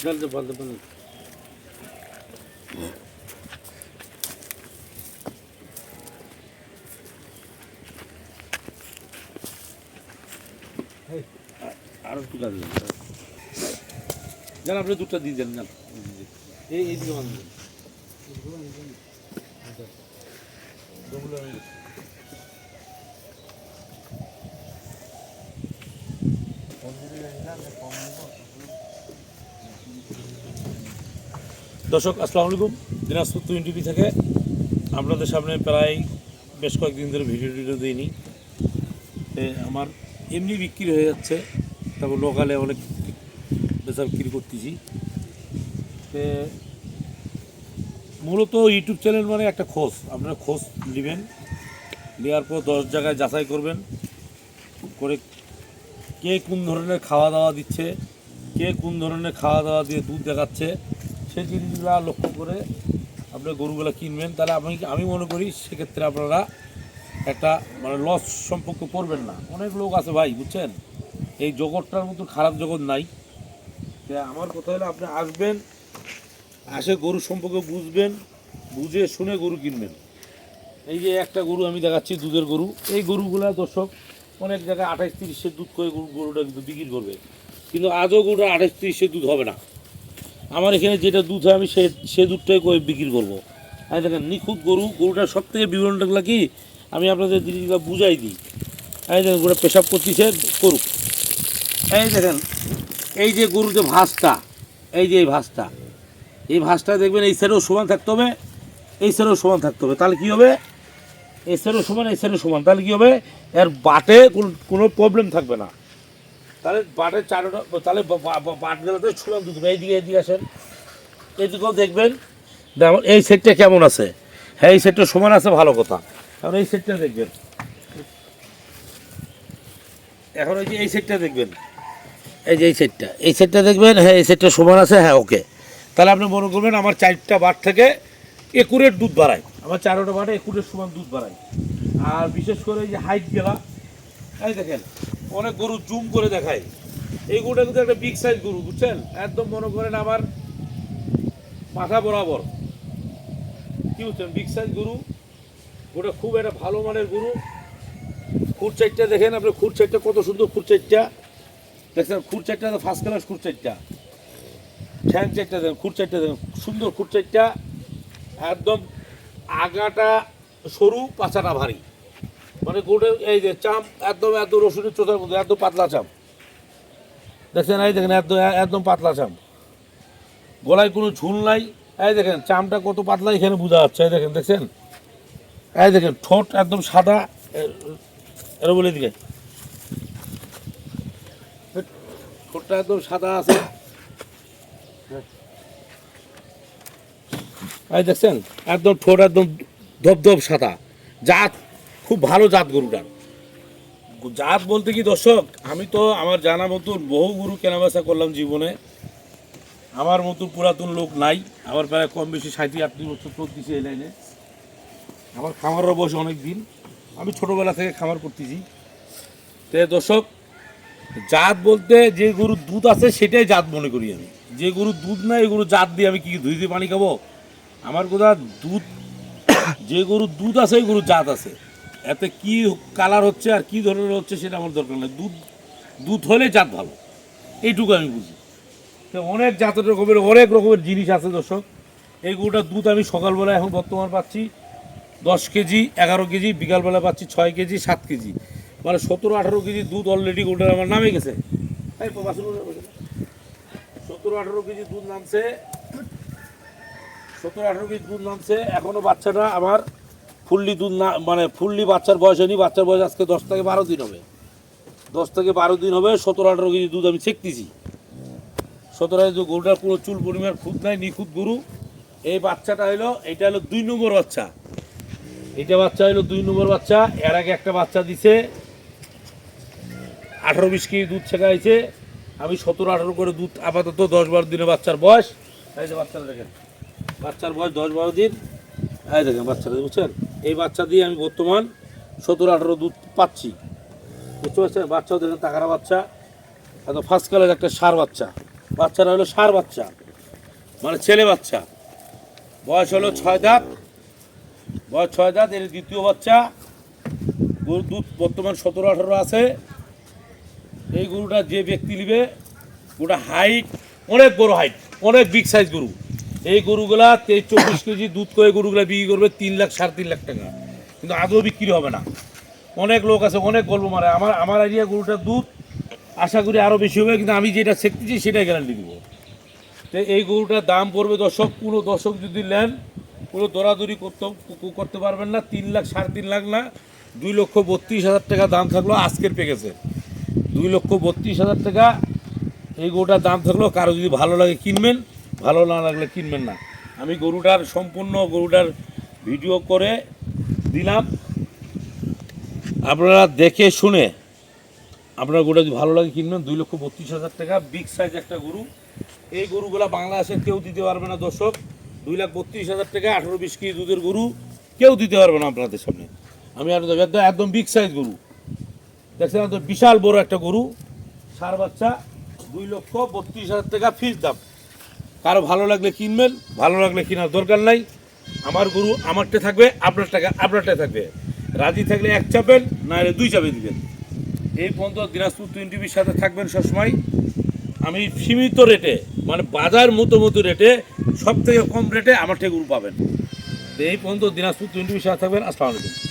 জলদি বলতে বলুন আরও একটু দিন যান আপনি দুধটা দিয়ে দেন যান। এই এই দিকে বাঁধবেন ওগুলো আমি- দর্শক, আসসালামু আলাইকুম। দিনাজপুর টুইন টিভি থেকে আপনাদের সামনে প্রায় বেশ কয়েকদিন ধরে ভিডিও টিডিও দিইনি। আমার এমনি বিক্রি হয়ে যাচ্ছে, তারপর লোকালে অনেক বেচা বিক্রি করতেছি। মূলত ইউটিউব চ্যানেল মানে একটা খোঁজ। আপনারা খোঁজ নেবেন, নেওয়ার পর দশ জায়গায় যাচাই করবেন, করে কে কোন ধরনের খাওয়া দাওয়া দিচ্ছে, কে কোন ধরনের খাওয়া দাওয়া দিয়ে দুধ দেখাচ্ছে সেই জিনিসগুলো লক্ষ্য করে আপনি গরুগুলো কিনবেন, তাহলে আমি আমি মনে করি সেক্ষেত্রে আপনারা একটা মানে লস সম্পর্কে পড়বেন না। অনেক লোক আছে ভাই, বুঝছেন? এই জগৎটার মতো খারাপ জগৎ নাই। আমার কথা হলো আপনি আসবেন, আসে গরু সম্পর্কে বুঝবেন, বুঝে শুনে গরু কিনবেন। এই যে একটা গরু আমি দেখাচ্ছি, দুধের গরু। এই গরুগুলা দর্শক, অনেক জায়গায় আঠাশ তিরিশের দুধ করে গরু গরুটা কিন্তু বিক্রি করবে। কিন্তু আজও গরুটা আঠাশ তিরিশের দুধ হবে না। আমার এখানে যেটা দুধ হয় আমি সে সে দুধটাই করে বিক্রি করব। আমি দেখেন, নিখুঁত গরু, গরুটার সব থেকে বিবরণটা কি, আমি আপনাদের জিনিসগুলো বুঝাই দিই। এই দেখেন, গরুটা পেশাব করতেছে, করুক। এই দেখেন, এই যে গরুর যে ভাঁজটা, এই যে এই ভাঁজটা এই ভাঁজটা দেখবেন, এই সাইডেও সমান থাকতে হবে, এই সাইডেও সমান থাকতে হবে। তাহলে কী হবে? এই সাইডেও সমান, এই সাইডেও সমান। তাহলে কী হবে? এর বাটে কোনো প্রবলেম থাকবে না। তাহলে বাটের চারোটা, তাহলে বাটগুলোতে ছুলাম দুটো, এইদিকে এইদিকে আসেন। এইদিকেও দেখবেন, যেমন এই সেটটা কেমন আছে? হ্যাঁ এই সেটটা সমান আছে, ভালো কথা। এখন এই সেটটা দেখবেন। এখন ওই যে এই সেটটা দেখবেন। এই যে এই সেটটা এই সেটটা দেখবেন হ্যাঁ এই সেটটা সমান আছে হ্যাঁ ওকে। তাহলে আপনি মনে করবেন আমার চারটা বাট থেকে একুরের দুধ বাড়ায়। আমার চারোটা বাটে একুরের সমান দুধ বাড়ায়। আর বিশেষ করে এই যে হাইট গেলা এই দেখেন অনেক গরু জুম করে দেখায়। এই গরুটা কিন্তু একটা বিগ সাইজ গরু, বুঝছেন? একদম মনে করেন আমার মাথা বরাবর। কি বুঝছেন? বিগ সাইজ গরু ওটা খুব একটা ভালো মানের গরু। খুর চাইটটা দেখেন আপনি খুর চাইটটা কত সুন্দর খুর চাইটটা দেখছেন খুর চাইটটা ফার্স্ট ক্লাস খুর চাইটটা ঠ্যাং চাইটটা দেখেন খুর চাইটটা দেখেন, সুন্দর খুর চাইটটা একদম আগাটা সরু, পাছাটা ভারী। মানে গোটে এই যে চাম, একদম এত রসুনের চোথার মধ্যে, একদম পাতলা চাম। দেখছেন, এই দেখেন, একদম একদম পাতলা চাম। গলায় কোনো ঝুল নাই। এই দেখেন, চামটা কত পাতলা এখানে বোঝা যাচ্ছে। এই দেখেন, দেখছেন? এই দেখেন, ঠোঁট একদম সাদা। এরা বলে দিকে ঠোঁটটা একদম সাদা আছে। এই দেখছেন? একদম ঠোঁট একদম ধপ ধপ সাদা। জাত খুব ভালো জাত গরুটার জাত বলতে কি দর্শক, আমি তো আমার জানা মতো বহু গরু কেনাবেচা করলাম জীবনে। আমার মতো পুরাতন লোক নাই আমার প্রায় কম বেশি ষাট আটত্রিশ বছর চলতেছে এই লাইনে। আমার খামারও বয়স অনেক দিন, আমি ছোটোবেলা থেকে খামার করতেছি। তো দর্শক, জাত বলতে যে গরুর দুধ আছে সেটাই জাত মনে করি আমি। যে গরুর দুধ নাই গরুর জাত দিয়ে আমি কি ধুই দিয়ে পানি খাব? আমার কথা দুধ, যে গরুর দুধ আছে, ওই গরুর জাত আছে। এতে কি কালার হচ্ছে আর কি ধরনের হচ্ছে সেটা আমার দরকার নেই। দুধ দুধ হলে জাত ভালো। এইটুকু আমি বুঝি। অনেক জাতের রকমের, অনেক রকমের জিনিস আছে দর্শক। এই গরুটার দুধ আমি সকালবেলা এখন বর্তমান পাচ্ছি দশ কেজি, এগারো কেজি, বিকালবেলা পাচ্ছি ছয় কেজি, সাত কেজি। মানে সতেরো, আঠারো কেজি দুধ অলরেডি গরুটার আমার নামে গেছে। সতেরো, আঠারো কেজি দুধ নামছে। সতেরো, আঠারো কেজি দুধ নামছে। এখনও বাচ্চাটা আমার ফুললি দুধ না মানে ফুললি বাচ্চার বয়স হয়নি, বাচ্চার বয়স আজকে দশ থেকে বারো দিন হবে। দশ থেকে বারো দিন হবে, সতেরো আঠারো কেজি দুধ আমি ছেকতেছি। সতেরো যে গরুটার কোনো চুল পরিমাণ খুদ নাই, নিখুঁত গরু। এই বাচ্চাটা হলো, এটা হলো দুই নম্বর বাচ্চা। এটা বাচ্চা হলো দুই নম্বর বাচ্চা, এর আগে একটা বাচ্চা দিছে, আঠারো বিশ কেজি দুধ ছেঁকাইছে আমি সতেরো আঠারো করে দুধ আপাতত দশ বারো দিনের বাচ্চার বয়স। এই যে বাচ্চাটা দেখেন, বাচ্চার বয়স দশ বারো দিন। এই দেখেন বাচ্চাটা, বুঝছেন? এই বাচ্চা দিয়ে আমি বর্তমান সতেরো, আঠারো দুধ পাচ্ছি। বুঝতে পারছেন? বাচ্চাও দেখেন টাকারা বাচ্চা, এত ফার্স্ট কালার একটা সার বাচ্চা। বাচ্চাটা হলো সার বাচ্চা মানে ছেলে বাচ্চা। বয়স হলো ছয় দাঁত, বয়স ছয় দাঁত, এর দ্বিতীয় বাচ্চা। গরুর দুধ বর্তমান সতেরো, আঠারো আছে। এই গরুটা যে ব্যক্তি নিবে গরুটা হাইট অনেক বড় হাইট অনেক বিগ সাইজ গরু। এই গরুগুলা তেইশ চব্বিশ কেজি দুধ করে গরুগুলা বিক্রি করবে তিন লাখ, সাড়ে তিন লাখ টাকা। কিন্তু আদৌ বিক্রি হবে না। অনেক লোক আছে, অনেক গল্প মারে। আমার আমার আইডিয়া গরুটার দুধ আশা করি আরও বেশি হবে, কিন্তু আমি যেটা শিখতেছি সেটাই গ্যারান্টি দিব। তো এই গরুটার দাম পড়বে দর্শক পুরো দর্শক যদি নেন পুরো দরাদরি করতে করতে পারবেন না। তিন লাখ, সাড়ে তিন লাখ না, দুই লক্ষ বত্রিশ হাজার টাকা দাম থাকল আজকের প্যাকেজে দুই লক্ষ বত্রিশ হাজার টাকা এই গরুটার দাম থাকল। কারও যদি ভালো লাগে কিনবেন ভালো না লাগলে কিনবেন না। আমি গরুটার সম্পূর্ণ গরুটার ভিডিও করে দিলাম। আপনারা দেখে শুনে আপনার গরুটা যদি ভালো লাগে কিনবেন, দুই লক্ষ বত্রিশ হাজার টাকা বিগ সাইজ একটা গরু। এই গরুগুলা বাংলাদেশে কেউ দিতে পারবে না, দর্শক। দুই লাখ বত্রিশ হাজার টাকা, আঠেরো বিশ কেজি দুধের গরু কেউ দিতে পারবে না আপনাদের সামনে। আমি আর একদম একদম বিগ সাইজ গরু। দেখছেন বিশাল বড় একটা গরু। সার বাচ্চা, দুই লক্ষ বত্রিশ হাজার টাকা ফিস দাম। কারও ভালো লাগলে কিনবেন, ভালো লাগলে কেনার দরকার নাই। আমার গরু আমারটা থাকবে, আপনার টাকা আপনারটা থাকবে। রাজি থাকলে এক চাপেন না হলে দুই চাপে দিবেন। এই পর্যন্ত দিনাজপুর টোয়েন্টিভির সাথে থাকবেন সবসময়। আমি সীমিত রেটে মানে বাজার মতো মতো রেটে সব থেকে কম রেটে আমার থেকে গরু পাবেন। এই পর্যন্ত দিনাজপুর টোয়েন্টিভির সাথে থাকবেন, আসসালামু আলাইকুম।